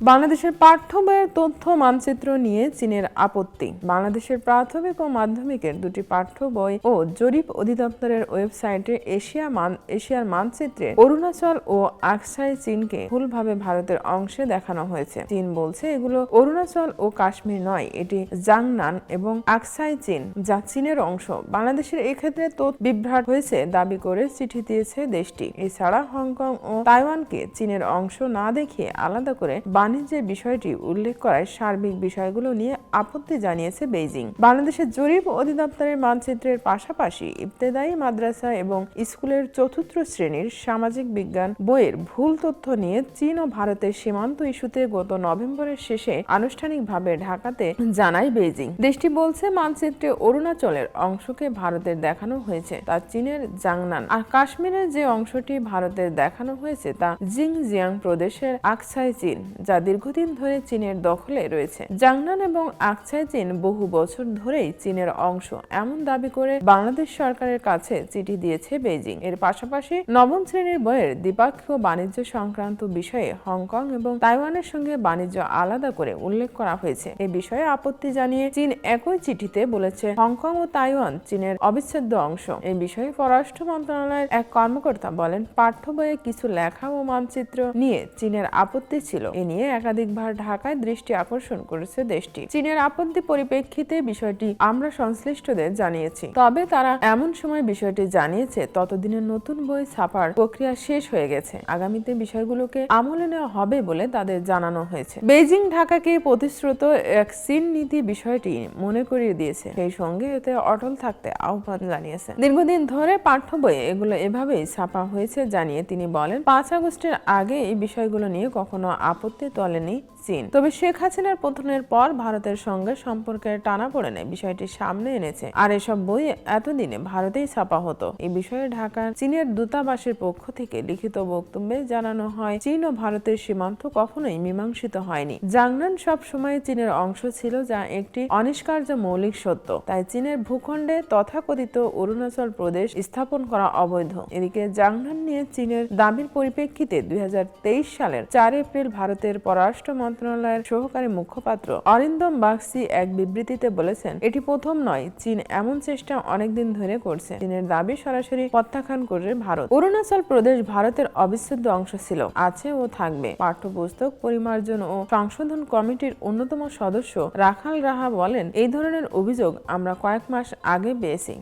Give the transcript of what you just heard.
বাংলাদেশের পাঠ্য বইয়ের তথ্য মানচিত্র নিয়ে চীনের আপত্তি। বাংলাদেশের প্রাথমিক ও মাধ্যমিকের দুটি পাঠ্য বই ও জরিপ অধিদপ্তরের ওয়েবসাইটে এশিয়া মান, এশিয়ার মানচিত্রে অরুণাচল ও আকসাই চীনকে ভুলভাবে ভারতের অংশে দেখানো হয়েছে। চীন বলছে, এগুলো অরুণাচল ও কাশ্মীর নয়, এটি জাংনান এবং আকসাই চীন, যা চীনের অংশ। বাংলাদেশের এক্ষেত্রে তথ্য বিভ্রাট হয়েছে দাবি করে চিঠি দিয়েছে দেশটি। এছাড়া হংকং ও তাইওয়ানকে চীনের অংশ না দেখিয়ে আলাদা করে বাণিজ্যের বিষয়টি উল্লেখ করায় সার্বিক বিষয়গুলো নিয়ে আপত্তি জানিয়েছে বেইজিং। বাংলাদেশের জরিপ অধিদপ্তরের মানচিত্রের পাশাপাশি ইবতেদায়ী মাদ্রাসা এবং স্কুলের চতুর্থ শ্রেণির সামাজিক বিজ্ঞান বইয়ের ভুল তথ্য নিয়ে চীন ও ভারতের সীমান্ত ইস্যুতে গত নভেম্বরের শেষে আনুষ্ঠানিকভাবে ঢাকাতে জানায় বেইজিং। দেশটি বলছে, মানচিত্রে অরুণাচলের অংশকে ভারতের দেখানো হয়েছে, তা চীনের জাংনান। আর কাশ্মীরের যে অংশটি ভারতের দেখানো হয়েছে, তা জিংজিয়াং প্রদেশের আকসাই চীন, যা দীর্ঘদিন ধরে চীনের দখলে রয়েছে। জাংনান এবং আকসাই চীন বহু বছর ধরেই চীনের অংশ। এমন দাবি করে বাংলাদেশ সরকারের কাছে চিঠি দিয়েছে বেইজিং। এর পাশাপাশি নবম শ্রেণির বইয়ের দ্বিপাক্ষিক বাণিজ্য সংক্রান্ত বিষয়ে হংকং এবং তাইওয়ানের সঙ্গে বাণিজ্য আলাদা করে উল্লেখ করা হয়েছে। এ বিষয়ে আপত্তি জানিয়ে চীন একই চিঠিতে বলেছে, হংকং ও তাইওয়ান চীনের অবিচ্ছেদ্য অংশ। এই বিষয়ে পররাষ্ট্র মন্ত্রণালয়ের এক কর্মকর্তা বলেন, পাঠ্য বইয়ে কিছু লেখা ও মানচিত্র নিয়ে চীনের আপত্তি ছিল। এ নিয়ে একাধিকবার ঢাকায় দৃষ্টি আকর্ষণ করেছে দেশটি। চীনের আপত্তি পরিপ্রেক্ষিতে বিষয়টি আমরা সংশ্লিষ্টদের জানিয়েছি। তবে তারা এমন সময় বিষয়টি জানিয়েছে, ততদিনে নতুন বই ছাপার প্রক্রিয়া শেষ হয়ে গেছে। আগামীতে বিষয়গুলোকে আমলে নেওয়া হবে বলে তাদের জানানো হয়েছে। বেইজিং ঢাকাকে প্রতিশ্রুত এক চীন নীতি বিষয়টি মনে করিয়ে দিয়েছে। সেই সঙ্গে এতে অটল থাকতে আহ্বান জানিয়েছে। দীর্ঘদিন ধরে পাঠ্য বইয়ে এগুলো এভাবেই ছাপা হয়েছে জানিয়ে তিনি বলেন, পাঁচ আগস্টের আগে এই বিষয়গুলো নিয়ে কখনো আপত্তি তোলেনি চীন। তবে শেখ হাসিনার পতনের পর ভারতের সঙ্গে সম্পর্কের টানা পড়েনে বিষয়টি সামনে এনেছে। আর এসব বই এতদিনে ভারতেই ছাপা হতো। এই বিষয়ে ঢাকার চীনের দূতাবাসের পক্ষ থেকে লিখিত বক্তব্যে জানানো হয়, চীন ও ভারতের সীমান্ত কখনোই মীমাংসিত হয়নি। জাংনান সব সময় চীনের অংশ ছিল যা একটি অনিষ্কার্য মৌলিক সত্য। তাই চীনের ভূখণ্ডে তথাকথিত অরুণাচল প্রদেশ স্থাপন করা অবৈধ। এদিকে জাংনান নিয়ে চীনের দাবির পরিপ্রেক্ষিতে দুই হাজার তেইশ সালের চার এপ্রিল ভারতের পররাষ্ট্র মন্ত্রণালয়ের সহকারী মুখপাত্র অরিন্দম বাগসি এক বিবৃতিতে বলেছেন, এটি প্রথম নয়। চীন এমন চেষ্টা অনেকদিন ধরে করছে। চীনের দাবি সরাসরি প্রত্যাখ্যান করে ভারত। অরুণাচল প্রদেশ ভারতের অবিচ্ছেদ্য অংশ ছিল, আছে ও থাকবে। পাঠ্যপুস্তক পরিমার্জন ও সংশোধন কমিটির অন্যতম সদস্য রাখাল রাহা বলেন, এই ধরনের অভিযোগ আমরা কয়েক মাস আগে পেয়েছি।